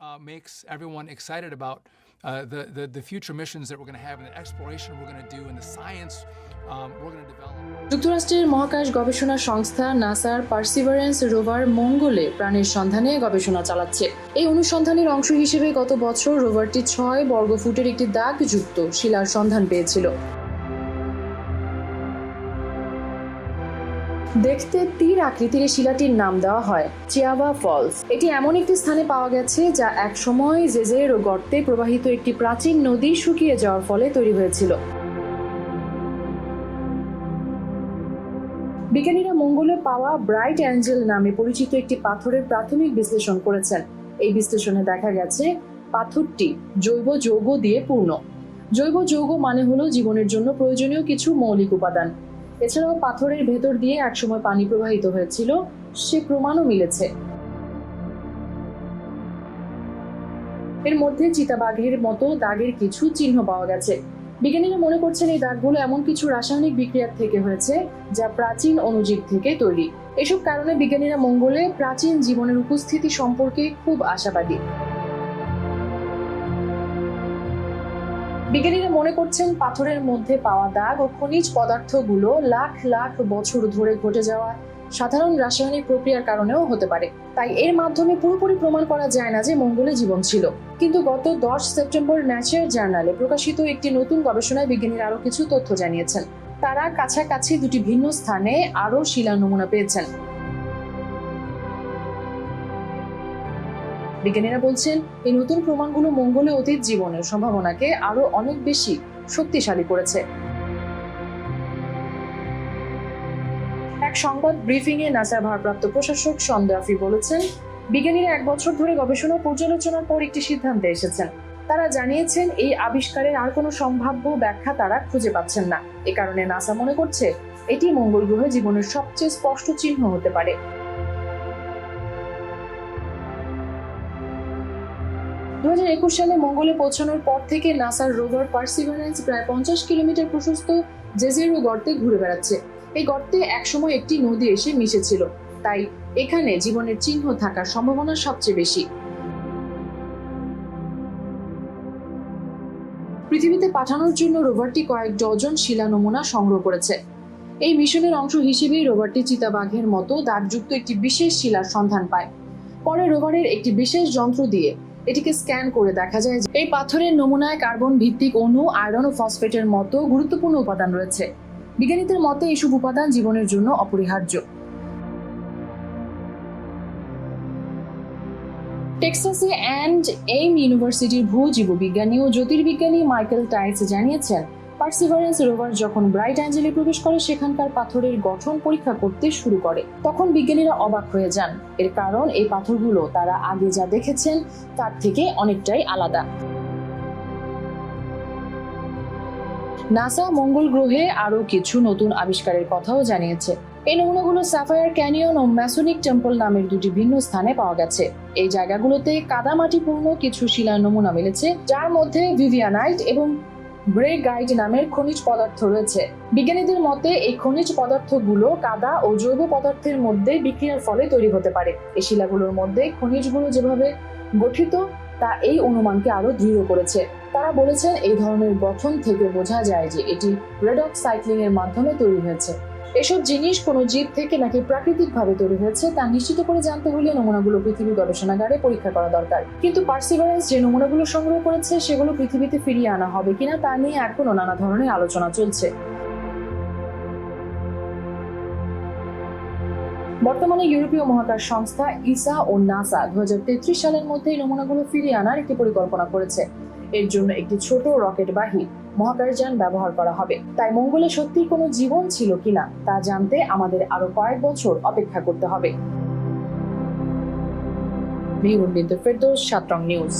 uh, makes everyone excited about uh, the, the, the future missions that we're going to have and the exploration we're going to do and the science um, we're going to develop. যুক্তরাষ্ট্রের মহাকাশ গবেষণা সংস্থা নাসার perseverance rover মঙ্গলে প্রাণের সন্ধানে গবেষণা চালাচ্ছে এই অনুসন্ধানের অংশ হিসেবে গত বছর রোভারটি ছয় বর্গফুটের একটি দাগযুক্ত শিলার সন্ধান পেয়েছিল দেখতে তীর আকৃতির শিলাটির নাম দেওয়া হয় চিয়াবা ফলস। এটি এমন একটি স্থানে পাওয়া গেছে যা একসময় জেজের গর্তে প্রবাহিত একটি প্রাচীন নদী শুকিয়ে যাওয়ার ফলে তৈরি হয়েছিল। বিজ্ঞানীরা মঙ্গলে পাওয়া ব্রাইট অ্যাঞ্জেল নামে পরিচিত একটি পাথরের প্রাথমিক বিশ্লেষণ করেছেন। এই বিশ্লেষণে দেখা গেছে, পাথরটি জৈব যৌগ দিয়ে পূর্ণ। জৈব যৌগ মানে হলো জীবনের জন্য প্রয়োজনীয় কিছু মৌলিক উপাদান। এছাড়াও পাথরের ভেতর দিয়ে একসময় পানি প্রবাহিত হয়েছিল, সে প্রমাণও মিলেছে। এর মধ্যে চিতাবাঘের মতো দাগের কিছু চিহ্ন পাওয়া গেছে। বিজ্ঞানীরা মনে করছেন এই দাগগুলো এমন কিছু রাসায়নিক বিক্রিয়ার থেকে হয়েছে, যা প্রাচীন অণুজীব থেকে তৈরি। এসব কারণে বিজ্ঞানীরা মঙ্গলে প্রাচীন জীবনের উপস্থিতি সম্পর্কে খুব আশাবাদী। বিজ্ঞানীরা মনে করছেন পাথরের মধ্যে পাওয়া দাগ ও খনিজ পদার্থগুলো লাখ লাখ বছর ধরে ঘটে যাওয়া সাধারণ রাসায়নিক প্রক্রিয়ার কারণেও হতে পারে। তাই এর মাধ্যমে পুরোপুরি প্রমাণ করা যায় না যে মঙ্গলে জীবন ছিল। কিন্তু গত দশ সেপ্টেম্বর ন্যাচার জার্নালে প্রকাশিত একটি নতুন গবেষণায় বিজ্ঞানীরা আরও কিছু তথ্য জানিয়েছেন। তারা কাছাকাছি দুটি ভিন্ন স্থানে আরও শিলা নমুনা পেয়েছেন। বিজ্ঞানীরা বলছেন, এই নতুন প্রমাণগুলো মঙ্গলে অতীত জীবনের সম্ভাবনাকে আরও অনেক বেশি শক্তিশালী করেছে। এক সংবাদ ব্রিফিং এ নাসার ভারপ্রাপ্ত প্রশাসক সন্দেহাফি বলেছেন, বিজ্ঞানীরা এক বছর ধরে গবেষণা পর্যালোচনার পর একটি সিদ্ধান্তে এসেছেন। তারা জানিয়েছেন, এই আবিষ্কারের আর কোনো সম্ভাব্য ব্যাখ্যা তারা খুঁজে পাচ্ছেন না। এ কারণে নাসা মনে করছে, এটি মঙ্গল গ্রহে জীবনের সবচেয়ে স্পষ্ট চিহ্ন হতে পারে। দু হাজার একুশ সালে মঙ্গলে পৌঁছানোর পর থেকে নাসার রোভার পার্সিভারেন্স প্রায় পঞ্চাশ কিলোমিটার প্রশস্ত জেজেরো গর্তে ঘুরে বেড়াচ্ছে। এই গর্তে একসময় একটি নদী এসে মিশেছিল। তাই এখানে জীবনের চিহ্ন থাকার সম্ভাবনা সবচেয়ে বেশি। পৃথিবীতে পাঠানোর জন্য রোভারটি কয়েক ডজন শিলা নমুনা সংগ্রহ করেছে। এই মিশনের অংশ হিসেবেই রোভারটি চিতাবাঘের মতো দাগযুক্ত একটি বিশেষ শিলার সন্ধান পায়। পরে রোভারের একটি বিশেষ যন্ত্র দিয়ে এটিকে স্ক্যান করে দেখা যায় যে এই পাথরের নমুনায় কার্বন ভিত্তিক অণু, আয়রন ও ফসফেটের মতো গুরুত্বপূর্ণ উপাদান রয়েছে। বিজ্ঞানীদের মতে এইসব উপাদান জীবনের জন্য অপরিহার্য। টেক্সাসে অ্যান্ড এইম ইউনিভার্সিটির ভূ জীববিজ্ঞানী ও জ্যোতির্বিজ্ঞানী মাইকেল টাইস জানিয়েছেন পার্সিভারেন্স রোভার যখন ব্রাইট অ্যাঞ্জেলে প্রবেশ করে, সেখানকার পাথরের গঠন পরীক্ষা করতে শুরু করে। তখন বিজ্ঞানীরা অবাক হয়ে যান। এর কারণ, এই পাথরগুলো তারা আগে যা দেখেছেন, তার থেকে অনেকটাই আলাদা। নাসা মঙ্গল গ্রহে আরও কিছু নতুন আবিষ্কারের কথাও জানিয়েছে। এই নমুনাগুলো সাফায়ার ক্যানিয়ন ও ম্যাসোনিক টেম্পল নামের দুটি ভিন্ন স্থানে পাওয়া গেছে। এই জায়গাগুলোতে কাদামাটিপূর্ণ কিছু শিলার নমুনা মিলেছে, যার মধ্যে ভিভিয়ানাইট এবং গ্রে গাইড নামের খনিজ পদার্থ রয়েছে। বিজ্ঞানীদের মতে, এই খনিজ পদার্থগুলো কাদা ও জৈব পদার্থের মধ্যে বিক্রিয়ার ফলে তৈরি হতে পারে। এই শিলাগুলোর মধ্যে খনিজগুলো যেভাবে গঠিত, তা এই অনুমানকে আরও দৃঢ় করেছে। তারা বলেছেন, এই ধরনের গঠন থেকে বোঝা যায় যে এটি রেডক সাইক্লিং এর মাধ্যমে তৈরি হয়েছে। এসব জিনিস কোনো জীব থেকে নাকি প্রাকৃতিকভাবে তৈরি হয়েছে তা নিশ্চিত করে জানতে হলে নমুনাগুলো পৃথিবী গবেষণাগারে পরীক্ষা করা দরকার। কিন্তু পার্সিভারেন্স যে নমুনাগুলো সংগ্রহ করেছে, সেগুলো পৃথিবীতে ফিরিয়ে আনা হবে কিনা তা নিয়ে এখনও নানা ধরনের আলোচনা চলছে। বর্তমানে ইউরোপীয় মহাকাশ সংস্থা ইসা ও নাসা দু হাজার তেত্রিশ সালের মধ্যে নমুনাগুলো ফিরিয়ে আনার একটি পরিকল্পনা করেছে। এর জন্য একটি ছোট রকেট রকেটবাহী মহাকাশযান ব্যবহার করা হবে। তাই মঙ্গলে সত্যি কোনো জীবন ছিল কিনা, তা জানতে আমাদের আরও কয়েক বছর অপেক্ষা করতে হবে। বিন্দু ফেরদৌস, সাতরং নিউজ।